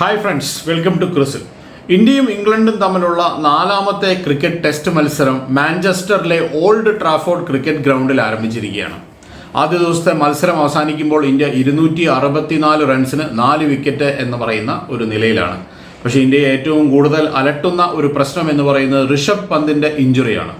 Hi friends welcome to ക്രിസിൽ ഇന്ത്യയും ഇംഗ്ലണ്ടും തമ്മിലുള്ള നാലാമത്തെ ക്രിക്കറ്റ് ടെസ്റ്റ് മത്സരം മാഞ്ചസ്റ്ററിലെ ഓൾഡ് ട്രാഫോർഡ് ക്രിക്കറ്റ് ഗ്രൗണ്ടിൽ ആരംഭിച്ചിരിക്കുകയാണ്. ആദ്യ ദിവസത്തെ മത്സരം അവസാനിക്കുമ്പോൾ ഇന്ത്യ ഇരുന്നൂറ്റി അറുപത്തിനാല് റൺസിന് നാല് വിക്കറ്റ് എന്ന് പറയുന്ന ഒരു നിലയിലാണ്. പക്ഷേ ഇന്ത്യയെ ഏറ്റവും കൂടുതൽ അലട്ടുന്ന ഒരു പ്രശ്നം എന്ന് പറയുന്നത് ഋഷഭ് പന്തിന്റെ ഇഞ്ചുറിയാണ്.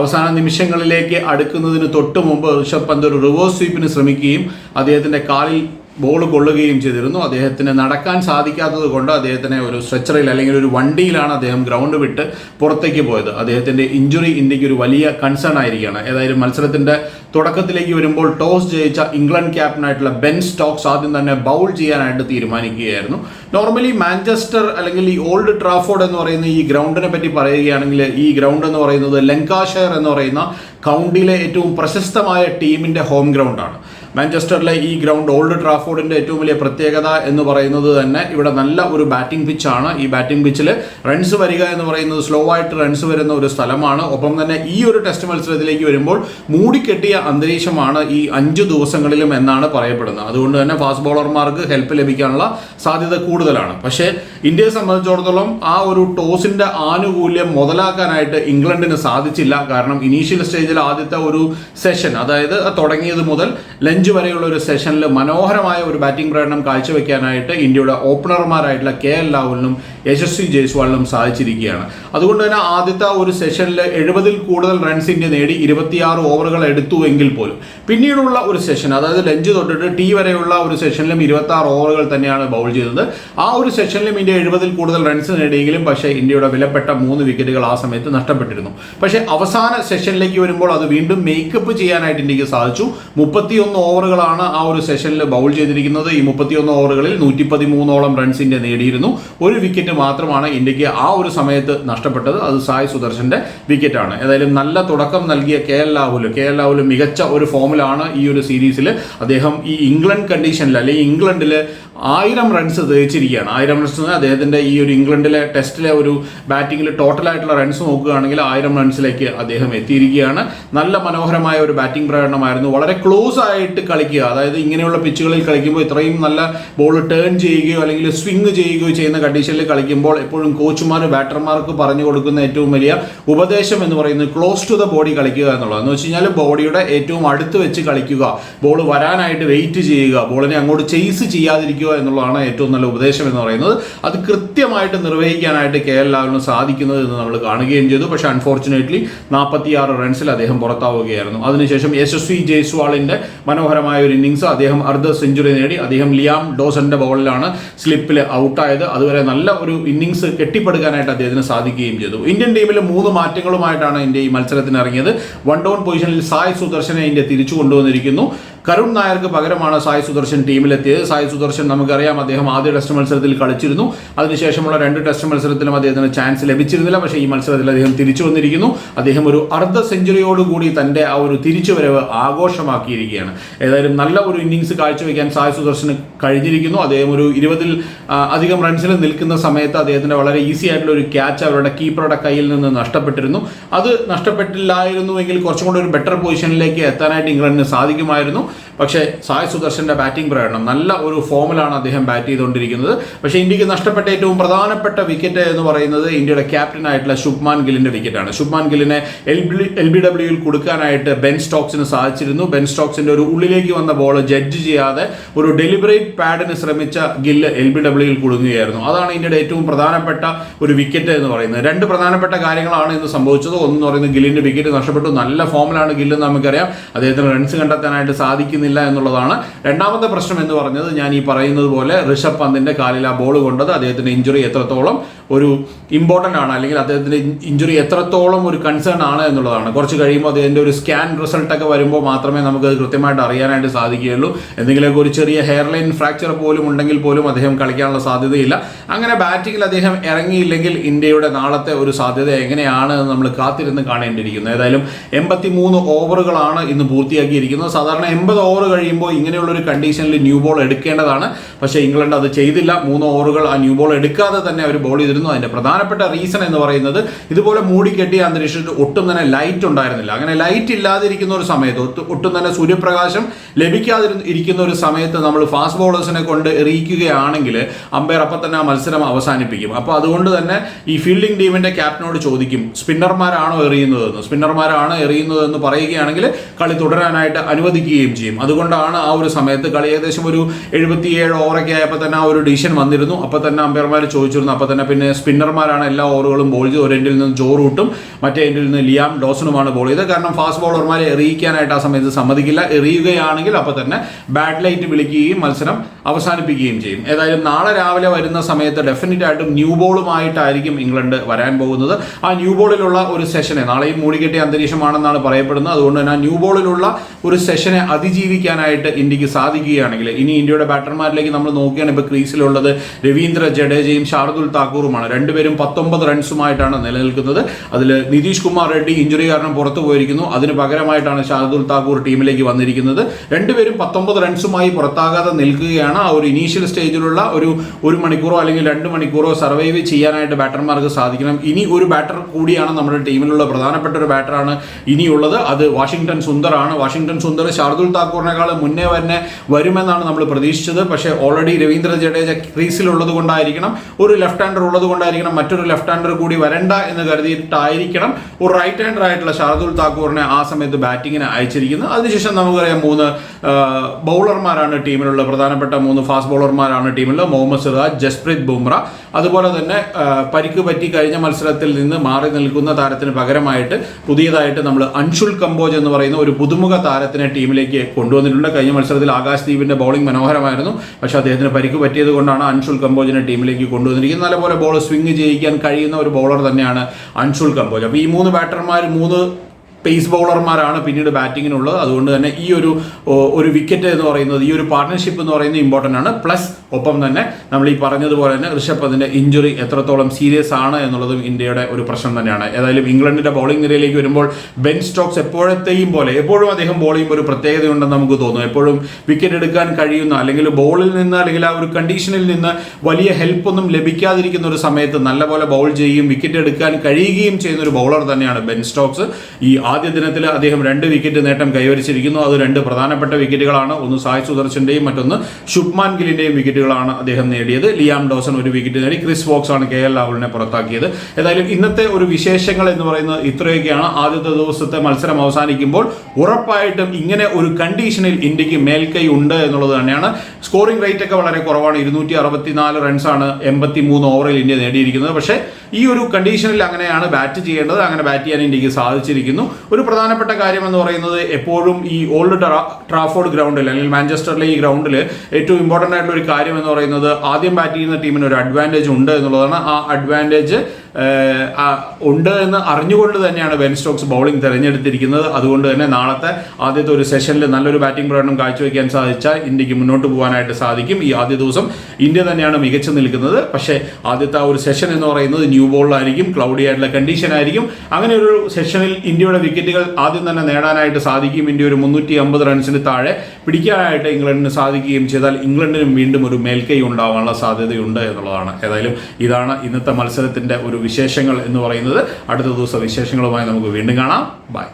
അവസാന നിമിഷങ്ങളിലേക്ക് അടുക്കുന്നതിന് തൊട്ട് മുമ്പ് ഋഷഭ് പന്ത് ഒരു റിവേഴ്സ് സ്വീപ്പിന് ശ്രമിക്കുകയും അദ്ദേഹത്തിന്റെ കാലിൽ ബോൾ കൊള്ളുകയും ചെയ്തിരുന്നു. അദ്ദേഹത്തിന് നടക്കാൻ സാധിക്കാത്തത് കൊണ്ട് അദ്ദേഹത്തിനെ ഒരു സ്ട്രെച്ചറിൽ അല്ലെങ്കിൽ ഒരു വണ്ടിയിലാണ് അദ്ദേഹം ഗ്രൗണ്ട് വിട്ട് പുറത്തേക്ക് പോയത്. അദ്ദേഹത്തിന്റെ ഇഞ്ചുറി ഇന്ത്യയ്ക്ക് ഒരു വലിയ കൺസേൺ ആയിരിക്കുകയാണ്. ഏതായാലും മത്സരത്തിന്റെ തുടക്കത്തിലേക്ക് വരുമ്പോൾ ടോസ് ജയിച്ച ഇംഗ്ലണ്ട് ക്യാപ്റ്റനായിട്ടുള്ള ബെൻ സ്റ്റോക്സ് ആദ്യം തന്നെ ബൗൾ ചെയ്യാനായിട്ട് തീരുമാനിക്കുകയായിരുന്നു. നോർമലി മാഞ്ചസ്റ്റർ അല്ലെങ്കിൽ ഈ ഓൾഡ് ട്രാഫോർഡ് എന്ന് പറയുന്ന ഈ ഗ്രൗണ്ടിനെ പറ്റി പറയുകയാണെങ്കിൽ ഈ ഗ്രൗണ്ട് എന്ന് പറയുന്നത് ലങ്കാഷയർ എന്ന് പറയുന്ന കൗണ്ടിയിലെ ഏറ്റവും പ്രശസ്തമായ ടീമിന്റെ ഹോം ഗ്രൗണ്ടാണ് മാഞ്ചസ്റ്ററിലെ ഈ ഗ്രൗണ്ട് ഓൾഡ് ട്രാഫോർഡിന്റെ ഏറ്റവും വലിയ പ്രത്യേകത എന്ന് പറയുന്നത് തന്നെ ഇവിടെ നല്ല ഒരു ബാറ്റിംഗ് പിച്ചാണ് ഈ ബാറ്റിംഗ് പിച്ചിൽ റൺസ് വരിക എന്ന് പറയുന്നത് സ്ലോ ആയിട്ട് റൺസ് വരുന്ന ഒരു സ്ഥലമാണ്. ഒപ്പം തന്നെ ഈ ഒരു ടെസ്റ്റ് മത്സരത്തിലേക്ക് വരുമ്പോൾ മൂടിക്കെട്ടിയ അന്തരീക്ഷമാണ് ഈ അഞ്ച് ദിവസങ്ങളിലും എന്നാണ് പറയപ്പെടുന്നത്. അതുകൊണ്ട് തന്നെ ഫാസ്റ്റ് ബോളർമാർക്ക് ഹെൽപ്പ് ലഭിക്കാനുള്ള സാധ്യത കൂടുതലാണ്. പക്ഷേ ഇന്ത്യയെ സംബന്ധിച്ചിടത്തോളം ആ ഒരു ടോസിന്റെ ആനുകൂല്യം മുതലാക്കാനായിട്ട് ഇംഗ്ലണ്ടിന് സാധിച്ചില്ല. കാരണം ഇനീഷ്യൽ സ്റ്റേജിൽ ആദ്യത്തെ ഒരു സെഷൻ അതായത് തുടങ്ങിയത് മുതൽ ലഞ്ച് വരെയുള്ള ഒരു സെഷനിൽ മനോഹരമായ ഒരു ബാറ്റിംഗ് പ്രകടനം കാഴ്ചവെക്കാനായിട്ട് ഇന്ത്യയുടെ ഓപ്പണർമാരായിട്ടുള്ള കെ എൽ രാഹുലിനും യശസ്വി ജയ്സ്വാളിനും സാധിച്ചിരിക്കുകയാണ്. അതുകൊണ്ട് തന്നെ ആദ്യത്തെ ഒരു സെഷനിൽ എഴുപതിൽ കൂടുതൽ റൺസ് ഇന്ത്യ നേടി ഇരുപത്തിയാറ് ഓവറുകൾ എടുത്തു എങ്കിൽ പോലും. പിന്നീടുള്ള ഒരു സെഷൻ അതായത് ലഞ്ച് തൊട്ടിട്ട് ടി വരെയുള്ള ഒരു സെഷനിലും ഇരുപത്തി ആറ് ഓവറുകൾ തന്നെയാണ് ബൗൾ ചെയ്തത്. ആ ഒരു സെഷനിലും ഇന്ത്യ എഴുപതിൽ കൂടുതൽ റൺസ് നേടിയെങ്കിലും പക്ഷേ ഇന്ത്യയുടെ വിലപ്പെട്ട മൂന്ന് വിക്കറ്റുകൾ ആ സമയത്ത് നഷ്ടപ്പെട്ടിരുന്നു. പക്ഷേ അവസാന സെഷനിലേക്ക് വരുമ്പോൾ അത് വീണ്ടും മേക്കപ്പ് ചെയ്യാനായിട്ട് ഇന്ത്യയ്ക്ക് സാധിച്ചു. മുപ്പത്തിയൊന്ന് ഓവറുകളാണ് ആ ഒരു സെഷനിൽ ബൗൾ ചെയ്തിരിക്കുന്നത്. ഈ മുപ്പത്തിയൊന്ന് ഓവറുകളിൽ നൂറ്റി പതിമൂന്നോളം റൺസ് ഇന്ത്യ നേടിയിരുന്നു. ഒരു വിക്കറ്റ് മാത്രമാണ് ഇന്ത്യയ്ക്ക് ആ ഒരു സമയത്ത് നഷ്ടപ്പെട്ടത്. അത് സായ് സുദർശന്റെ വിക്കറ്റാണ്. ഏതായാലും നല്ല തുടക്കം നൽകിയ K L Rahul. K L Rahul മികച്ച ഒരു ഫോമിലാണ് ഈ ഒരു സീരീസിൽ അദ്ദേഹം ഈ ഇംഗ്ലണ്ട് കണ്ടീഷനിൽ അല്ലെങ്കിൽ ഇംഗ്ലണ്ടിൽ ആയിരം റൺസ് തേച്ചിരിക്കുകയാണ്. ആയിരം റൺസ് അദ്ദേഹത്തിന്റെ ഈ ഒരു ഇംഗ്ലണ്ടിലെ ടെസ്റ്റിലെ ഒരു ബാറ്റിംഗിൽ ടോട്ടലായിട്ടുള്ള റൺസ് നോക്കുകയാണെങ്കിൽ ആയിരം റൺസിലേക്ക് അദ്ദേഹം എത്തിയിരിക്കുകയാണ്. നല്ല മനോഹരമായ ഒരു ബാറ്റിംഗ് പ്രകടനമായിരുന്നു. വളരെ ക്ലോസ് ആയിട്ട് കളിക്കുക. അതായത് ഇങ്ങനെയുള്ള പിച്ചുകളിൽ കളിക്കുമ്പോൾ ഇത്രയും നല്ല ബോൾ ടേൺ ചെയ്യുകയോ അല്ലെങ്കിൽ സ്വിങ് ചെയ്യുകയോ ചെയ്യുന്ന കണ്ടീഷനിൽ കളിക്കുമ്പോൾ എപ്പോഴും കോച്ചുമാർ ബാറ്റർമാർക്ക് പറഞ്ഞു കൊടുക്കുന്ന ഏറ്റവും വലിയ ഉപദേശം എന്ന് പറയുന്നത് ക്ലോസ് ടു ദ ബോഡി കളിക്കുക എന്നുള്ളത് എന്ന് വെച്ച് കഴിഞ്ഞാൽ ബോഡിയുടെ ഏറ്റവും അടുത്ത് വെച്ച് കളിക്കുക. ബോൾ വരാനായിട്ട് വെയിറ്റ് ചെയ്യുക. ബോളിനെ അങ്ങോട്ട് ചെയ്സ് ചെയ്യാതിരിക്കുക എന്നുള്ളതാണ് ഏറ്റവും നല്ല ഉപദേശം എന്ന് പറയുന്നത്. അത് കൃത്യമായിട്ട് നിർവഹിക്കാനായിട്ട് കെ എൽ സാധിക്കുന്നത് എന്ന് നമ്മൾ കാണുകയും ചെയ്തു. പക്ഷേ അൺഫോർച്ചുനേറ്റ്ലി നാൽപ്പത്തിയാറ് റൺസിൽ അദ്ദേഹം പുറത്താവുകയായിരുന്നു. അതിനുശേഷം യശസ്വി ജയ്സ്വാളിന്റെ മനോഹരമായ ഒരു ഇന്നിങ്സ് അദ്ദേഹം അർദ്ധ സെഞ്ചുറി നേടി. അദ്ദേഹം ലിയാം ഡോസന്റെ ബോളിലാണ് സ്ലിപ്പിൽ ഔട്ടായത്. അതുവരെ നല്ല ഒരു ഇന്നിങ്സ് കെട്ടിപ്പടുക്കാനായിട്ട് അദ്ദേഹത്തിന് സാധിക്കുകയും ചെയ്തു. ഇന്ത്യൻ ടീമിൽ മൂന്ന് മാറ്റങ്ങളുമായിട്ടാണ് ഇന്ത്യ ഈ മത്സരത്തിന് ഇറങ്ങിയത് വൺ ഡൗൺ പൊസിഷനിൽ സായ് സുദർശനെ ഇന്ത്യ തിരിച്ചു കൊണ്ടുവന്നിരിക്കുന്നു. കരുൺ നായർക്ക് പകരമാണ് സായ് സുദർശൻ ടീമിലെത്തിയത്. സായ് സുദർശൻ നമുക്കറിയാം അദ്ദേഹം ആദ്യ ടെസ്റ്റ് മത്സരത്തിൽ കളിച്ചിരുന്നു. അതിനുശേഷമുള്ള രണ്ട് ടെസ്റ്റ് മത്സരത്തിലും അദ്ദേഹത്തിന് ചാൻസ് ലഭിച്ചിരുന്നില്ല. പക്ഷേ ഈ മത്സരത്തിൽ അദ്ദേഹം തിരിച്ചു വന്നിരിക്കുന്നു. അദ്ദേഹം ഒരു അർദ്ധ സെഞ്ചുറിയോടുകൂടി തന്റെ ആ ഒരു തിരിച്ചുവരവ് ആഘോഷമാക്കിയിരിക്കുകയാണ്. ഏതായാലും നല്ല ഒരു ഇന്നിങ്സ് കാഴ്ചവെക്കാൻ സായ് സുദർശന് കഴിഞ്ഞിരിക്കുന്നു. അദ്ദേഹം ഒരു ഇരുപതിൽ അധികം റൺസിൽ നിൽക്കുന്ന സമയത്ത് അദ്ദേഹത്തിന്റെ വളരെ ഈസി ആയിട്ടുള്ള ഒരു ക്യാച്ച് അവരുടെ കീപ്പറുടെ കയ്യിൽ നിന്ന് നഷ്ടപ്പെട്ടിരുന്നു. അത് നഷ്ടപ്പെട്ടില്ലായിരുന്നുവെങ്കിൽ കുറച്ചും കൂടി ഒരു ബെറ്റർ പൊസിഷനിലേക്ക് എത്താനായിട്ട് ഇംഗ്ലണ്ടിന് സാധിക്കുമായിരുന്നു. പക്ഷേ സായ് സുദർശന്റെ ബാറ്റിംഗ് പ്രകടനം നല്ല ഒരു ഫോമിലാണ് അദ്ദേഹം ബാറ്റ് ചെയ്തുകൊണ്ടിരിക്കുന്നത്. പക്ഷേ ഇന്ത്യയ്ക്ക് നഷ്ടപ്പെട്ട ഏറ്റവും പ്രധാനപ്പെട്ട വിക്കറ്റ് എന്ന് പറയുന്നത് ഇന്ത്യയുടെ ക്യാപ്റ്റൻ ആയിട്ടുള്ള ശുഭ്മാൻ ഗില്ലിന്റെ വിക്കറ്റാണ് ശുഭ്മാൻ ഗില്ലിനെ എൽ ബി എൽ ബി ഡബ്ല്യുയിൽ കൊടുക്കാനായിട്ട് ബെൻ സ്റ്റോക്സിന് സാധിച്ചിരുന്നു. ബെൻ സ്റ്റോക്സിന്റെ ഒരു ഉള്ളിലേക്ക് വന്ന ബോൾ ജഡ്ജ് ചെയ്യാതെ ഒരു ഡെലിബറേറ്റ് പാഡിന് ശ്രമിച്ച ഗില്ല് എൽ ബി ഡബ്ല്യുയിൽ കുടുങ്ങുകയായിരുന്നു. അതാണ് ഇന്ത്യയുടെ ഏറ്റവും പ്രധാനപ്പെട്ട ഒരു വിക്കറ്റ് എന്ന് പറയുന്നത്. രണ്ട് പ്രധാനപ്പെട്ട കാര്യങ്ങളാണ് ഇന്ന് സംഭവിച്ചത്. ഒന്ന് പറയുന്നത് ഗില്ലിന്റെ വിക്കറ്റ് നഷ്ടപ്പെട്ടു. നല്ല ഫോമിലാണ് ഗില്ലെന്ന് നമുക്കറിയാം. അദ്ദേഹത്തിന് റൺസ് കണ്ടെത്താനായിട്ട് സാധിക്കുന്നില്ല എന്നുള്ളതാണ് രണ്ടാമത്തെ പ്രശ്നം എന്ന് പറഞ്ഞത് ഞാൻ ഈ പറയുന്നത് പോലെ ഋഷഭ് പന്തിന്റെ കാലിൽ ആ ബോൾ കൊണ്ടത് അദ്ദേഹത്തിന്റെ ഇഞ്ചുറി എത്രത്തോളം ഒരു ഇമ്പോർട്ടന്റ് ആണ് അല്ലെങ്കിൽ അദ്ദേഹത്തിന്റെ ഇഞ്ചുറി എത്രത്തോളം ഒരു കൺസേൺ ആണ് എന്നുള്ളതാണ്. കുറച്ച് കഴിയുമ്പോൾ അതിന്റെ ഒരു സ്കാൻ റിസൾട്ട് ഒക്കെ വരുമ്പോൾ മാത്രമേ നമുക്ക് അത് കൃത്യമായിട്ട് അറിയാനായിട്ട് സാധിക്കുകയുള്ളൂ. എന്തെങ്കിലുമൊക്കെ ഒരു ചെറിയ ഹെയർലൈൻ ഫ്രാക്ചർ പോലും ഉണ്ടെങ്കിൽ പോലും അദ്ദേഹം കളിക്കാനുള്ള സാധ്യതയില്ല. അങ്ങനെ ബാറ്റിങ്ങിൽ അദ്ദേഹം ഇറങ്ങിയില്ലെങ്കിൽ ഇന്ത്യയുടെ നാളത്തെ ഒരു സാധ്യത എങ്ങനെയാണ് എന്ന് നമ്മൾ കാത്തിരുന്ന് കാണേണ്ടിയിരിക്കുന്നു. ഏതായാലും എൺപത്തി മൂന്ന് ഓവറുകളാണ് ഇന്ന് പൂർത്തിയാക്കിയിരിക്കുന്നത്. സാധാരണ എൺപത് ഓവർ കഴിയുമ്പോൾ ഇങ്ങനെയുള്ള ഒരു കണ്ടീഷനിൽ ന്യൂ ബോൾ എടുക്കേണ്ടതാണ്. പക്ഷേ ഇംഗ്ലണ്ട് അത് ചെയ്തില്ല. മൂന്ന് ഓവറുകൾ ആ ന്യൂ ബോൾ എടുക്കാതെ തന്നെ അവർ ബോൾ ചെയ്തിരുന്നു. അതിന്റെ പ്രധാനപ്പെട്ട റീസൺ എന്ന് പറയുന്നത് ഇതുപോലെ മൂടിക്കെട്ടിയ അന്തരീക്ഷത്തിൽ ഒട്ടും തന്നെ ലൈറ്റ് ഉണ്ടായിരുന്നില്ല. അങ്ങനെ ലൈറ്റ് ഇല്ലാതിരിക്കുന്ന ഒരു സമയത്ത് ഒട്ടും തന്നെ സൂര്യപ്രകാശം ലഭിക്കാതിരിക്കുന്ന ഒരു സമയത്ത് നമ്മൾ ഫാസ്റ്റ് ബോളേഴ്സിനെ കൊണ്ട് എറിയിക്കുകയാണെങ്കിൽ അമ്പയർ അപ്പം തന്നെ ആ മത്സരം അവസാനിപ്പിക്കും. അപ്പോൾ അതുകൊണ്ട് തന്നെ ഈ ഫീൽഡിംഗ് ടീമിന്റെ ക്യാപ്റ്റനോട് ചോദിക്കും സ്പിന്നർമാരാണോ എറിയുന്നതെന്ന്? സ്പിന്നർമാരാണ് എറിയുന്നതെന്ന് പറയുകയാണെങ്കിൽ കളി തുടരാനായിട്ട് അനുവദിക്കുകയും ചെയ്യും. അതുകൊണ്ടാണ് ആ ഒരു സമയത്ത് കളി ഏകദേശം ഒരു എഴുപത്തിയേഴ് ഓവറൊക്കെ ആയപ്പോൾ തന്നെ ആ ഒരു ഡിസിഷൻ വന്നിരുന്നു. അപ്പോൾ തന്നെ അമ്പയർമാർ ചോദിച്ചിരുന്നു. അപ്പോൾ തന്നെ പിന്നെ സ്പിന്നർമാരാണ് എല്ലാ ഓവറുകളും ബോൾ ചെയ്ത് ഒരു എൻഡിൽ നിന്ന് ജോ റൂട്ടും മറ്റേ എൻഡിൽ നിന്ന് ലിയാം ഡോസനുമാണ് ബോൾ ചെയ്തത്. കാരണം ഫാസ്റ്റ് ബോളർമാരെ എറിയിക്കാനായിട്ട് ആ സമയത്ത് സമ്മതിക്കില്ല. എറിയുകയാണെങ്കിൽ അപ്പോൾ തന്നെ ബാഡ് ലൈറ്റ് വിളിക്കുകയും മത്സരം അവസാനിപ്പിക്കുകയും ചെയ്യും. ഏതായാലും നാളെ രാവിലെ വരുന്ന സമയത്ത് ഡെഫിനറ്റ് ആയിട്ടും ന്യൂ ബോളുമായിട്ടായിരിക്കും ഇംഗ്ലണ്ട് വരാൻ പോകുന്നത്. ആ ന്യൂ ബോളിലുള്ള ഒരു സെഷനെ നാളെയും മൂടിക്കെട്ടിയ അന്തരീക്ഷമാണെന്നാണ് പറയപ്പെടുന്നത്. അതുകൊണ്ട് തന്നെ ആ ന്യൂ ബോളിലുള്ള ഒരു സെഷനെ അതിജീവിക്കാനായിട്ട് ഇന്ത്യയ്ക്ക് സാധിക്കുകയാണെങ്കിൽ ഇനി ഇന്ത്യയുടെ ബാറ്റർമാരിലേക്ക് നമ്മൾ നോക്കുകയാണ്. ഇപ്പോൾ ക്രീസിലുള്ളത് രവീന്ദ്ര ജഡേജയും ശാർദുൽ താക്കൂറുമാണ്. രണ്ടുപേരും പത്തൊമ്പത് റൺസുമായിട്ടാണ് നിലനിൽക്കുന്നത്. അതിൽ നിതീഷ് കുമാർ റെഡ്ഡി ഇഞ്ചുറി കാരണം പുറത്തു പോയിരിക്കുന്നു. അതിന് പകരമായിട്ടാണ് ശാർദുൽ താക്കൂർ ടീമിലേക്ക് വന്നിരിക്കുന്നത്. രണ്ടുപേരും പത്തൊമ്പത് റൺസുമായി പുറത്താകാതെ നിൽക്കുകയാണ്. ആ ഒരു ഇനീഷ്യൽ സ്റ്റേജിലുള്ള ഒരു ഒരു മണിക്കൂറോ അല്ലെങ്കിൽ രണ്ട് മണിക്കൂറോ സർവൈവ് ചെയ്യാനായിട്ട് ബാറ്റർമാർക്ക് സാധിക്കണം. ഇനി ഒരു ബാറ്റർ കൂടിയാണ് നമ്മുടെ ടീമിലുള്ള പ്രധാനപ്പെട്ട ഒരു ബാറ്ററാണ് ഇനിയുള്ളത്. അത് വാഷിംഗ്ടൺ സുന്ദറാണ്. വാഷിംഗ്ടൺ സുന്ദർ ശാർദുൽ താക്കൂറിനേക്കാൾ മുന്നേ തന്നെ വരുമെന്നാണ് നമ്മൾ പ്രതീക്ഷിച്ചത്. പക്ഷേ ഓൾറെഡി രവീന്ദ്ര ജഡേജ ക്രീസിലുള്ളത് കൊണ്ടായിരിക്കണം. ഒരു ലെഫ്റ്റ് ഹാൻഡർ ഉള്ളത് കൊണ്ടായിരിക്കണം. മറ്റൊരു ലെഫ്റ്റ് ഹാൻഡർ കൂടി വരണ്ട എന്ന് കരുതിയിട്ടായിരിക്കണം ഒരു റൈറ്റ് ഹാൻഡർ ആയിട്ടുള്ള ശാർദുൽ താക്കൂറിനെ ആ സമയത്ത് ബാറ്റിങ്ങിന് അയച്ചിരിക്കുന്നത്. അതിനുശേഷം നമുക്കറിയാം മൂന്ന് ബൗളർമാരാണ് ടീമിലുള്ള പ്രധാനപ്പെട്ട മൂന്ന് ഫാസ്റ്റ് ബോളർമാരാണ് ടീമിൽ മുഹമ്മദ് സിറാജ് ജസ്പ്രീത് ബുംറ. അതുപോലെ തന്നെ പരിക്ക് പറ്റി കഴിഞ്ഞ മത്സരത്തിൽ നിന്ന് മാറി നിൽക്കുന്ന താരത്തിന് പകരമായിട്ട് പുതിയതായിട്ട് നമ്മൾ അൻഷുൽ കമ്പോജ് എന്ന് പറയുന്ന ഒരു പുതുമുഖ താരത്തിനെ ടീമിലേക്ക് കൊണ്ടുവന്നിട്ടുണ്ട്. കഴിഞ്ഞ മത്സരത്തിൽ ആകാശ് ദീപിന്റെ ബോളിംഗ് മനോഹരമായിരുന്നു. പക്ഷേ അദ്ദേഹത്തിന് പരിക്ക് പറ്റിയത് കൊണ്ടാണ് അൻഷുൽ കമ്പോജിനെ ടീമിലേക്ക് കൊണ്ടുവന്നിരിക്കുന്നത്. നല്ലപോലെ ബോൾ സ്വിംഗ് ചെയ്യിക്കാൻ കഴിയുന്ന ഒരു ബോളർ തന്നെയാണ് അൻഷുൽ കമ്പോജ്. അപ്പോൾ ഈ മൂന്ന് ബാറ്റർമാർ മൂന്ന് പേസ് ബൗളർമാരാണ് പിന്നീട് ബാറ്റിങ്ങിനുള്ളത്. അതുകൊണ്ട് തന്നെ ഈ ഒരു ഒരു വിക്കറ്റ് എന്ന് പറയുന്നത് ഈ ഒരു പാർട്ണർഷിപ്പ് എന്ന് പറയുന്നത് ഇമ്പോർട്ടന്റ് ആണ്. പ്ലസ് ഒപ്പം തന്നെ നമ്മൾ ഈ പറഞ്ഞതുപോലെ തന്നെ ഋഷഭ് അതിന്റെ ഇഞ്ചുറി എത്രത്തോളം സീരിയസ് ആണ് എന്നുള്ളതും ഇന്ത്യയുടെ ഒരു പ്രശ്നം തന്നെയാണ്. ഏതായാലും ഇംഗ്ലണ്ടിന്റെ ബൗളിംഗ് നിരയിലേക്ക് വരുമ്പോൾ ബെൻ സ്റ്റോക്സ് എപ്പോഴത്തെയും പോലെ എപ്പോഴും അദ്ദേഹം ബോൾ ചെയ്യുമ്പോൾ ഒരു പ്രത്യേകതയുണ്ടെന്ന് നമുക്ക് തോന്നും എപ്പോഴും വിക്കറ്റ് എടുക്കാൻ കഴിയുന്ന അല്ലെങ്കിൽ ബോളിൽ നിന്ന് അല്ലെങ്കിൽ ആ ഒരു കണ്ടീഷനിൽ നിന്ന് വലിയ ഹെൽപ്പ് ഒന്നും ലഭിക്കാതിരിക്കുന്ന ഒരു സമയത്ത് നല്ലപോലെ ബൗൾ ചെയ്യുകയും വിക്കറ്റ് എടുക്കാൻ കഴിയുകയും ചെയ്യുന്ന ഒരു ബൗളർ തന്നെയാണ് ബെൻ സ്റ്റോക്സ് ഈ ആദ്യ ദിനത്തിൽ അദ്ദേഹം രണ്ട് വിക്കറ്റ് നേട്ടം കൈവരിച്ചിരിക്കുന്നു. അത് രണ്ട് പ്രധാനപ്പെട്ട വിക്കറ്റുകളാണ്. ഒന്ന് സായ് സുദർശന്റെയും മറ്റൊന്ന് ശുഭ്മാൻ ഗില്ലിന്റെയും വിക്കറ്റുകളാണ് അദ്ദേഹം നേടിയത്. ലിയാം ഡോസൺ ഒരു വിക്കറ്റ് നേടി. ക്രിസ് വോക്സ് ആണ് കെ എൽ രാഹുലിനെ പുറത്താക്കിയത്. ഏതായാലും ഇന്നത്തെ ഒരു വിശേഷങ്ങൾ എന്ന് പറയുന്നത് ഇത്രയൊക്കെയാണ്. ആദ്യത്തെ ദിവസത്തെ മത്സരം അവസാനിക്കുമ്പോൾ ഉറപ്പായിട്ടും ഇങ്ങനെ ഒരു കണ്ടീഷനിൽ ഇന്ത്യയ്ക്ക് മേൽക്കൈ ഉണ്ട് എന്നുള്ളത് തന്നെയാണ്. സ്കോറിംഗ് റേറ്റ് ഒക്കെ വളരെ കുറവാണ്. ഇരുന്നൂറ്റി അറുപത്തിനാല് റൺസാണ് എൺപത്തി മൂന്ന് ഓവറിൽ ഇന്ത്യ നേടിയിരിക്കുന്നത്. പക്ഷേ ഈ ഒരു കണ്ടീഷനിൽ അങ്ങനെയാണ് ബാറ്റ് ചെയ്യേണ്ടത്. അങ്ങനെ ബാറ്റ് ചെയ്യാൻ ഇന്ത്യയ്ക്ക് സാധിച്ചിരിക്കുന്നു. ഒരു പ്രധാനപ്പെട്ട കാര്യം എന്ന് പറയുന്നത് എപ്പോഴും ഈ ഓൾഡ് ട്രാഫോർഡ് ഗ്രൗണ്ടിൽ അല്ലെങ്കിൽ മാഞ്ചസ്റ്ററിലെ ഈ ഗ്രൗണ്ടിൽ ഏറ്റവും ഇമ്പോർട്ടന്റ് ആയിട്ടുള്ള ഒരു കാര്യം എന്ന് പറയുന്നത് ആദ്യം ബാറ്റ് ചെയ്യുന്ന ടീമിന് ഒരു അഡ്വാന്റേജ് ഉണ്ട് എന്നുള്ളതാണ്. ആ അഡ്വാന്റേജ് ഉണ്ട് എന്ന് അറിഞ്ഞുകൊണ്ട് തന്നെയാണ് ബെൻ സ്റ്റോക്സ് ബൗളിംഗ് തിരഞ്ഞെടുത്തിരിക്കുന്നത്. അതുകൊണ്ട് തന്നെ നാളത്തെ ആദ്യത്തെ ഒരു സെഷനിൽ നല്ലൊരു ബാറ്റിംഗ് പ്രകടനം കാഴ്ചവെക്കാൻ സാധിച്ചാൽ ഇന്ത്യയ്ക്ക് മുന്നോട്ട് പോകാനായിട്ട് സാധിക്കും. ഈ ആദ്യ ദിവസം ഇന്ത്യ തന്നെയാണ് മികച്ചു നിൽക്കുന്നത്. പക്ഷേ ആദ്യത്തെ ആ ഒരു സെഷൻ എന്ന് പറയുന്നത് ന്യൂ ബോളിലായിരിക്കും ക്ലൗഡി ആയിട്ടുള്ള കണ്ടീഷൻ ആയിരിക്കും. അങ്ങനെ ഒരു സെഷനിൽ ഇന്ത്യയുടെ വിക്കറ്റുകൾ ആദ്യം തന്നെ നേടാനായിട്ട് സാധിക്കും. ഇന്ത്യ ഒരു മുന്നൂറ്റി അമ്പത് റൺസിന് താഴെ പിടിക്കാനായിട്ട് ഇംഗ്ലണ്ടിന് സാധിക്കുകയും ചെയ്താൽ ഇംഗ്ലണ്ടിനും വീണ്ടും ഒരു മേൽക്കൈ ഉണ്ടാവാനുള്ള സാധ്യതയുണ്ട് എന്നുള്ളതാണ്. ഏതായാലും ഇതാണ് ഇന്നത്തെ മത്സരത്തിന്റെ ഒരു വിശേഷങ്ങൾ എന്ന് പറയുന്നത്. അടുത്ത ദിവസം വിശേഷങ്ങളുമായി നമുക്ക് വീണ്ടും കാണാം. ബൈ